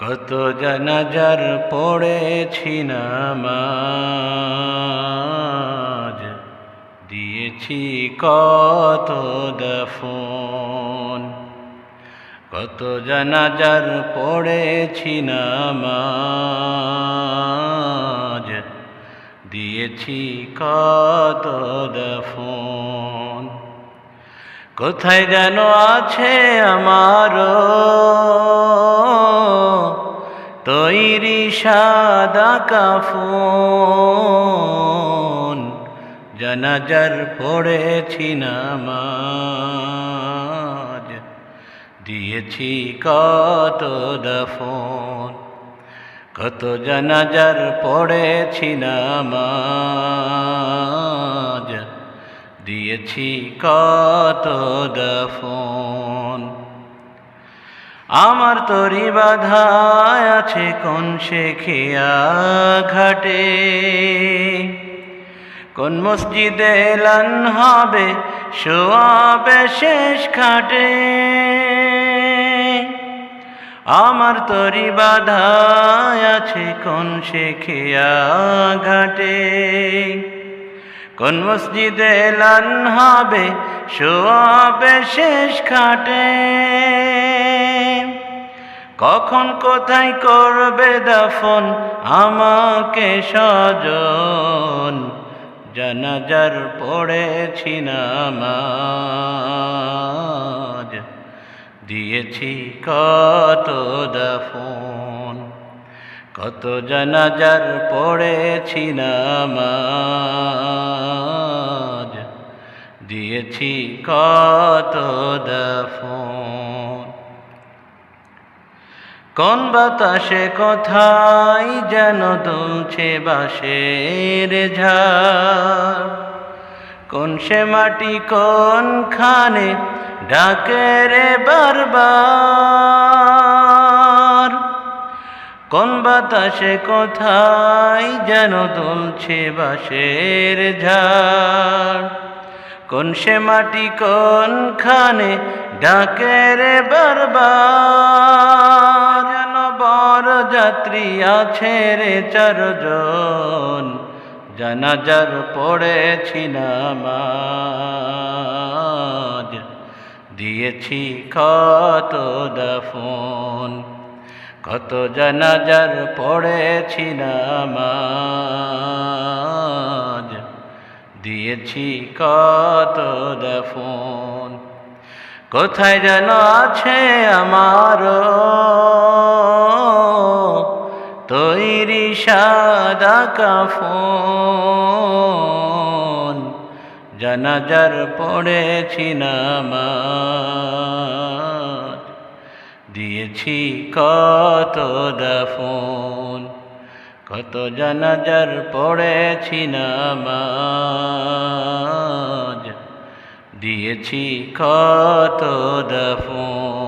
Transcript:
কত জানাজার পড়েছি নামাজ। দিয়েছি কত দফন। কত জানাজার পড়েছি নামাজ। দিয়েছি কত দফন। কোথায় যেন আছে আমারও তৈরি সাদা কাফন, জানাজার পড়েছি নামাজ, দিয়েছি কত দফন, কত জানাজার পড়েছি নামাজ, দিয়েছি কত দফন। আমার তরি বাধায় আছে কোন শেখিয়া ঘাটে? কোন মসজিদে এলান হবে শোয়াবে শেষ খাটে? আমার তরি বাধায় আছে কোন শেখিয়া ঘাটে? কোন মসজিদে এলান হবে শোয়াবে শেষ খাটে? কখন কোথায় করবে দফন? আমাকে সজন জানাজার পড়েছি নামাজ। দিয়েছি কত দফন, কত জানাজার পড়েছি নামাজ। দিয়েছি কত দফন। কোন বাতাসে কোথায় যেন দুলছে বাঁশের ঝাড়? কোন সে মাটি কোন খানে ডাকে রে বারবার? কোন বাতাসে কোথায় যেন দুলছে বাঁশের ঝাড়? কোন সে মাটি কোন খানে ডাকে রে বারবার? যাত্রী আছে রে চারজন। জানাজার পড়েছি নামাজ দিয়েছি কত দফন, কত জানাজার পড়েছি নামাজ দিয়েছি কত দফন, কোথায় যেন আছে আমারও তৈরি সাদা কাফন, জানাজার পড়েছি নামাজ। দিয়েছি কত দফন, কত জানাজার পড়েছি নামাজ। দিয়েছি কত দফন